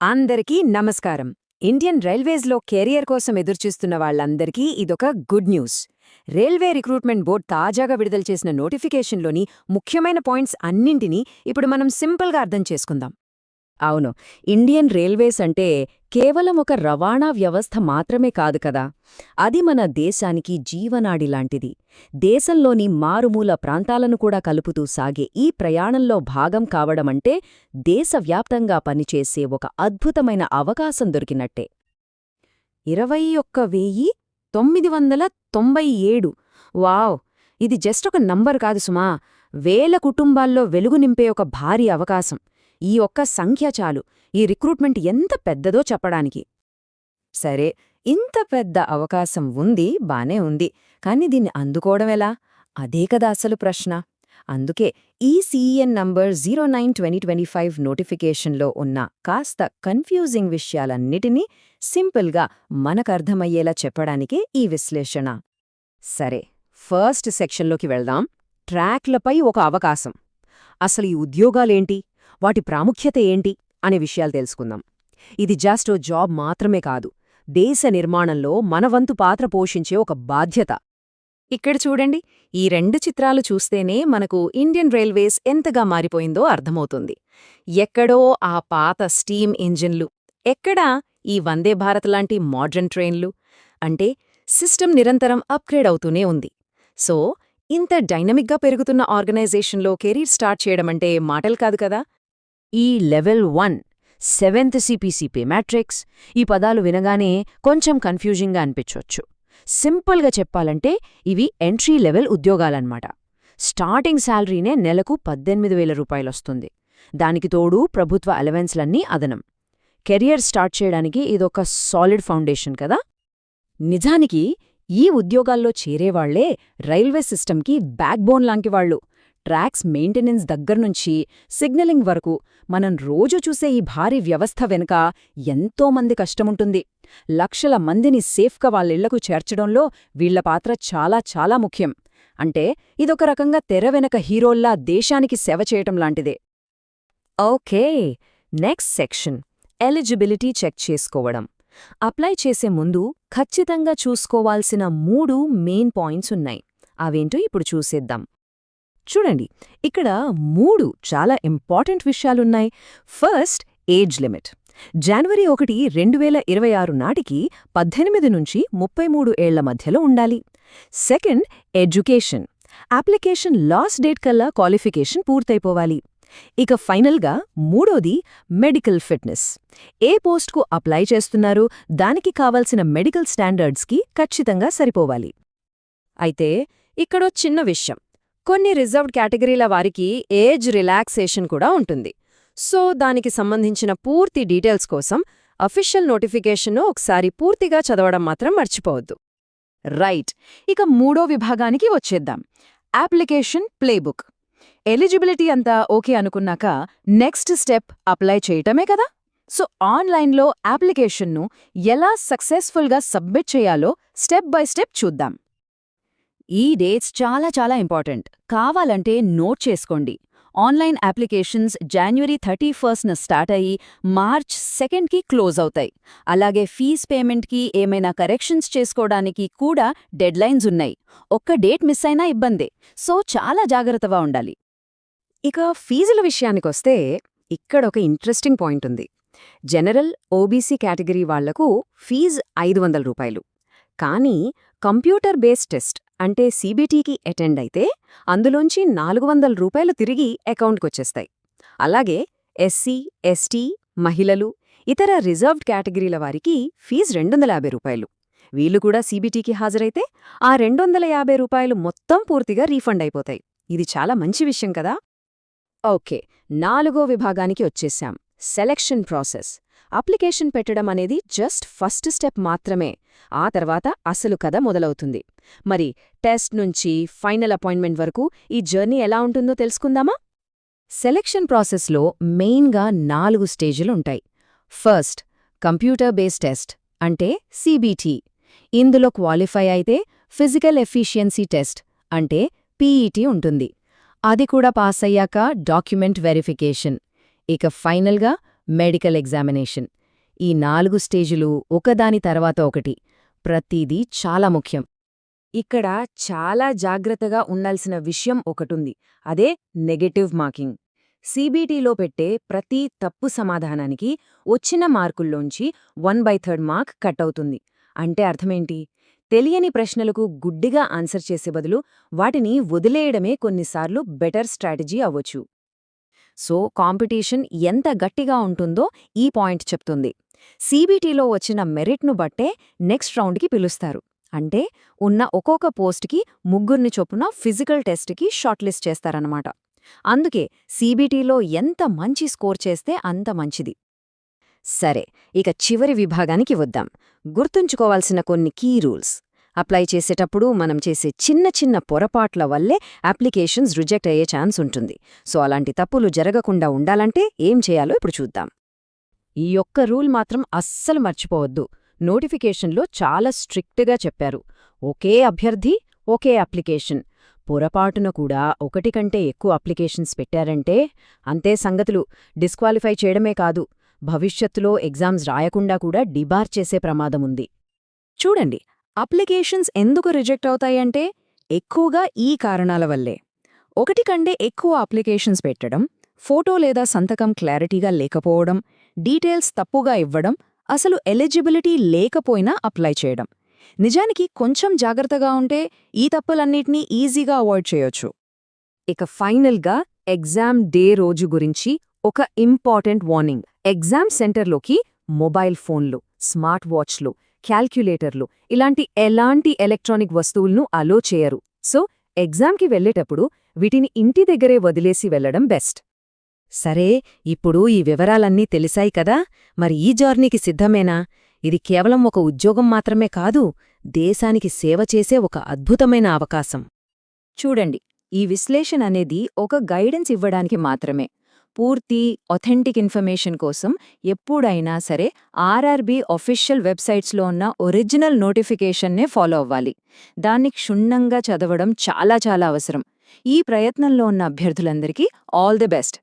అందరికీ నమస్కారం. Indian రైల్వేస్లో career కోసం ఎదురుచూస్తున్న వాళ్ళందరికీ ఇదొక good news. Railway recruitment board తాజాగా విడుదల చేసిన నోటిఫికేషన్లోని ముఖ్యమైన పాయింట్స్ అన్నింటినీ ఇప్పుడు మనం సింపుల్గా అర్థం చేసుకుందాం. అవును. ఇండియన్ రైల్వేస్ అంటే కేవలం ఒక రవాణా వ్యవస్థ మాత్రమే కాదు కదా. అది మన దేశానికి జీవనాడి లాంటిది. దేశంలోని మారుమూల ప్రాంతాలను కూడా కలుపుతూ సాగే ఈ ప్రయాణంలో భాగం కావడమంటే దేశవ్యాప్తంగా పనిచేసే ఒక అద్భుతమైన అవకాశం దొరికినట్టే. ఇరవై ఒక్క వెయ్యి తొమ్మిది వందల తొంభై ఏడు. వావ్! ఇది జస్ట్ ఒక నంబర్ కాదు సుమా. వేల కుటుంబాల్లో వెలుగు నింపే ఒక భారీ అవకాశం. ఈ ఒక్క సంఖ్య చాలు. ఈ రిక్రూట్మెంట్ ఎంత పెద్దదో చెప్పడానికి. సరే ఇంత పెద్ద అవకాశం ఉంది బానే ఉంది. కాని దీన్ని అందుకోవడం ఎలా? అదే కదా అసలు ప్రశ్న. అందుకే ఈ CEN number zero nine twenty twenty five నోటిఫికేషన్లో ఉన్న కాస్త కన్ఫ్యూజింగ్ విషయాలన్నిటినీ సింపుల్గా మనకర్థమయ్యేలా చెప్పడానికే ఈ విశ్లేషణ. సరే ఫస్ట్ సెక్షన్లోకి వెళ్దాం. ట్రాక్లపై ఒక అవకాశం. అసలు ఈ ఉద్యోగాలేంటి? వాటి ప్రాముఖ్యత ఏంటి అనే విషయాలు తెలుసుకుందాం. ఇది జస్ట్ ఓ జాబ్ మాత్రమే కాదు దేశ నిర్మాణంలో మనవంతు పాత్ర పోషించే ఒక బాధ్యత. ఇక్కడ చూడండి ఈ రెండు చిత్రాలు చూస్తేనే మనకు ఇండియన్ రైల్వేస్ ఎంతగా మారిపోయిందో అర్థమవుతుంది. ఎక్కడో ఆ పాత స్టీమ్ ఇంజిన్లు ఎక్కడా ఈ వందే భారత్ లాంటి మోడ్రన్ ట్రైన్లు అంటే సిస్టమ్ నిరంతరం అప్గ్రేడ్ అవుతూనే ఉంది. సో ఇంత డైనమిక్గా పెరుగుతున్న ఆర్గనైజేషన్లో కెరీర్ స్టార్ట్ చేయడమంటే మాటలు కాదు కదా? ఈ level one seventh CPCP matrix ఈ పదాలు వినగానే కొంచెం కన్ఫ్యూజింగ్గా అనిపించొచ్చు. సింపుల్గా చెప్పాలంటే ఇవి ఎంట్రీ లెవెల్ ఉద్యోగాలన్నమాట. స్టార్టింగ్ శాలరీనే నెలకు పద్దెనిమిది వేల రూపాయలొస్తుంది దానికి తోడు ప్రభుత్వ అలవెన్స్లన్నీ అదనం. కెరియర్ స్టార్ట్ చేయడానికి ఇదొక సాలిడ్ ఫౌండేషన్ కదా? నిజానికి ఈ ఉద్యోగాల్లో చేరేవాళ్ళే రైల్వే సిస్టమ్కి బ్యాక్బోన్ లాంటివాళ్ళు ట్రాక్స్ మెయింటెనెన్స్ దగ్గర్నుంచి సిగ్నలింగ్ వరకు మనం రోజు చూసే ఈ భారీ వ్యవస్థ వెనుక ఎంతోమంది కష్టముంటుంది. లక్షల మందిని సేఫ్గా వాళ్ళిళ్ళకు చేర్చడంలో వీళ్ళ పాత్ర చాలా చాలా ముఖ్యం. అంటే ఇదొక రకంగా తెర వెనక హీరోల్లా దేశానికి సేవ చేయటం లాంటిదే. Okay next section. Eligibility check చేసుకోవడం. అప్లై చేసే ముందు ఖచ్చితంగా చూసుకోవాల్సిన మూడు మెయిన్ పాయింట్స్ ఉన్నాయి. అవేంటో ఇప్పుడు చూసేద్దాం. చూడండి ఇక్కడ మూడు చాలా ఇంపార్టెంట్ విషయాలున్నాయి. First age limit. జనవరి ఒకటి రెండు వేల ఇరవై ఆరు నాటికి పద్దెనిమిది నుంచి ముప్పై మూడు ఏళ్ళ మధ్యలో ఉండాలి. Second education. Application last date కల్లా క్వాలిఫికేషన్ పూర్తయిపోవాలి. ఇక ఫైనల్గా మూడోది మెడికల్ ఫిట్నెస్. ఏ పోస్ట్కు అప్లై చేస్తున్నారు దానికి కావాల్సిన మెడికల్ స్టాండర్డ్స్కి ఖచ్చితంగా సరిపోవాలి. అయితే ఇక్కడో చిన్న విషయం. కొన్ని రిజర్వ్డ్ కేటగిరీల వారికి ఏజ్ రిలాక్సేషన్ కూడా ఉంటుంది. సో దానికి సంబంధించిన పూర్తి డీటెయిల్స్ కోసం అఫీషియల్ నోటిఫికేషన్ను ఒకసారి పూర్తిగా చదవడం మాత్రం మర్చిపోవద్దు. రైట్ ఇక మూడో విభాగానికి వచ్చేద్దాం. Application playbook. ఎలిజిబిలిటీ అంతా ఓకే అనుకున్నాక నెక్స్ట్ స్టెప్ అప్లై చేయటమే కదా? సో ఆన్లైన్లో అప్లికేషన్ను ఎలా సక్సెస్ఫుల్గా సబ్మిట్ చేయాలో స్టెప్ బై స్టెప్ చూద్దాం. ఈ డేట్స్ చాలా చాలా ఇంపార్టెంట్ కావాలంటే నోట్ చేసుకోండి. ఆన్లైన్ అప్లికేషన్స్ జాన్వరి థర్టీ ఫస్ట్న స్టార్ట్ అయ్యి మార్చ్ సెకండ్కి క్లోజ్ అవుతాయి. అలాగే ఫీజ్ పేమెంట్కి ఏమైనా కరెక్షన్స్ చేసుకోవడానికి కూడా డెడ్లైన్స్ ఉన్నాయి. ఒక్క డేట్ మిస్ అయినా ఇబ్బందే. సో చాలా జాగ్రత్తగా ఉండాలి. ఇక ఫీజుల విషయానికొస్తే ఇక్కడ ఒక ఇంట్రెస్టింగ్ పాయింట్ ఉంది. జనరల్ ఓబీసీ కేటగిరీ వాళ్ళకు ఫీజ్ ఐదు వందల రూపాయలు. కానీ కంప్యూటర్ బేస్డ్ టెస్ట్ అంటే సీబీటీకి అటెండ్ అయితే అందులోంచి నాలుగు వందల రూపాయలు తిరిగి అకౌంట్కొచ్చేస్తాయి. అలాగే ఎస్సీ ఎస్టీ మహిళలు ఇతర రిజర్వ్డ్ కేటగిరీల వారికి ఫీజు రెండొందల యాభై రూపాయలు. వీళ్ళు కూడా సీబీటీకి హాజరైతే ఆ రెండొందల యాభై రూపాయలు మొత్తం పూర్తిగా రీఫండ్ అయిపోతాయి. ఇది చాలా మంచి విషయం కదా? ఓకే నాలుగో విభాగానికి వచ్చేశాం సెలక్షన్ ప్రాసెస్. అప్లికేషన్ పెట్టడం అనేది జస్ట్ ఫస్ట్ స్టెప్ మాత్రమే. ఆ తర్వాత అసలు కథ మొదలవుతుంది. మరి టెస్ట్ నుంచి ఫైనల్ అపాయింట్మెంట్ వరకు ఈ జర్నీ ఎలా ఉంటుందో తెలుసుకుందామా? సెలక్షన్ ప్రాసెస్లో మెయిన్గా నాలుగు స్టేజులుంటాయి ఫస్ట్ కంప్యూటర్ బేస్ టెస్ట్ అంటే సీబీటీ. ఇందులో క్వాలిఫై అయితే ఫిజికల్ ఎఫిషియన్సీ టెస్ట్ అంటే పీఈటీ ఉంటుంది. అది కూడా పాస్ అయ్యాక డాక్యుమెంట్ వెరిఫికేషన్. ఇక ఫైనల్గా మెడికల్ ఎగ్జామినేషన్. ఈ నాలుగు స్టేజులు ఒకదాని తర్వాత ఒకటి. ప్రతిదీ చాలా ముఖ్యం. ఇక్కడ చాలా జాగ్రత్తగా ఉండాల్సిన విషయం ఒకటుంది. అదే నెగటివ్ మార్కింగ్. సీబీటీలో పెట్టే ప్రతి తప్పు సమాధానానికి వచ్చిన మార్కుల్లోంచి one by third mark cut అవుతుంది. అంటే అర్థమేంటి? తెలియని ప్రశ్నలకు గుడ్డిగా ఆన్సర్ చేసే బదులు వాటిని వదిలేయడమే కొన్నిసార్లు బెటర్ స్ట్రాటజీ అవ్వచ్చు. సో కాంపిటీషన్ ఎంత గట్టిగా ఉంటుందో ఈ పాయింట్ చెప్తుంది. సీబీటీలో వచ్చిన మెరిట్ను బట్టే నెక్స్ట్ రౌండ్కి పిలుస్తారు. అంటే ఉన్న ఒక్కొక్క పోస్ట్కి ముగ్గురిని చొప్పున ఫిజికల్ టెస్ట్కి షార్ట్ లిస్ట్ చేస్తారన్నమాట. అందుకే సీబీటీలో ఎంత మంచి స్కోర్ చేస్తే అంత మంచిది. సరే ఇక చివరి విభాగానికి వద్దాం. గుర్తుంచుకోవాల్సిన కొన్ని కీ రూల్స్. అప్లై చేసేటప్పుడు మనం చేసే చిన్న చిన్న పొరపాట్ల వల్లే అప్లికేషన్స్ రిజెక్ట్ అయ్యే ఛాన్స్ ఉంటుంది. సో అలాంటి తప్పులు జరగకుండా ఉండాలంటే ఏం చేయాలో ఇప్పుడు చూద్దాం. ఈ ఒక్క రూల్ మాత్రం అస్సలు మర్చిపోవద్దు. నోటిఫికేషన్లో చాలా స్ట్రిక్ట్గా చెప్పారు. ఒకే అభ్యర్థి ఒకే అప్లికేషన్. పొరపాటున కూడా ఒకటి కంటే ఎక్కువ అప్లికేషన్స్ పెట్టారంటే అంతే సంగతులు. డిస్క్వాలిఫై చేయడమే కాదు భవిష్యత్తులో ఎగ్జామ్స్ రాయకుండా కూడా డిబార్ చేసే ప్రమాదముంది చూడండి అప్లికేషన్స్ ఎందుకు రిజెక్ట్ అవుతాయంటే ఎక్కువగా ఈ కారణాల వల్లే. ఒకటి కంటే ఎక్కువ అప్లికేషన్స్ పెట్టడం ఫోటో లేదా సంతకం క్లారిటీగా లేకపోవడం డీటెయిల్స్ తప్పుగా ఇవ్వడం అసలు ఎలిజిబిలిటీ లేకపోయినా అప్లై చేయడం. నిజానికి కొంచెం జాగ్రత్తగా ఉంటే ఈ తప్పులన్నిటినీ ఈజీగా అవాయిడ్ చేయొచ్చు. ఇక ఫైనల్గా ఎగ్జామ్ డే రోజు గురించి ఒక ఇంపార్టెంట్ వార్నింగ్. ఎగ్జామ్ సెంటర్లోకి మొబైల్ ఫోన్లు స్మార్ట్ వాచ్లు క్యాల్క్యులేటర్లు. ఇలాంటి ఎలాంటి ఎలక్ట్రానిక్ వస్తువులను అలో చేయరు. సో ఎగ్జామ్కి వెళ్ళేటప్పుడు వీటిని ఇంటి దగ్గరే వదిలేసి వెళ్ళడం బెస్ట్. సరే ఇప్పుడు ఈ వివరాలన్నీ తెలిసాయి కదా? మరి ఈ జర్నీకి సిద్ధమేనా? ఇది కేవలం ఒక ఉద్యోగం మాత్రమే కాదు దేశానికి సేవ చేసే ఒక అద్భుతమైన అవకాశం. చూడండి ఈ విశ్లేషణ అనేది ఒక గైడెన్స్ ఇవ్వడానికి మాత్రమే. పూర్తి ఒథెంటిక్ ఇన్ఫర్మేషన్ కోసం ఎప్పుడైనా సరే ఆర్ఆర్బీ ఒఫిషియల్ వెబ్సైట్స్లో ఉన్న ఒరిజినల్ నోటిఫికేషన్నే ఫాలో అవ్వాలి. దాన్ని క్షుణ్ణంగా చదవడం చాలా చాలా అవసరం. ఈ ప్రయత్నంలో ఉన్న అభ్యర్థులందరికీ ఆల్ ది బెస్ట్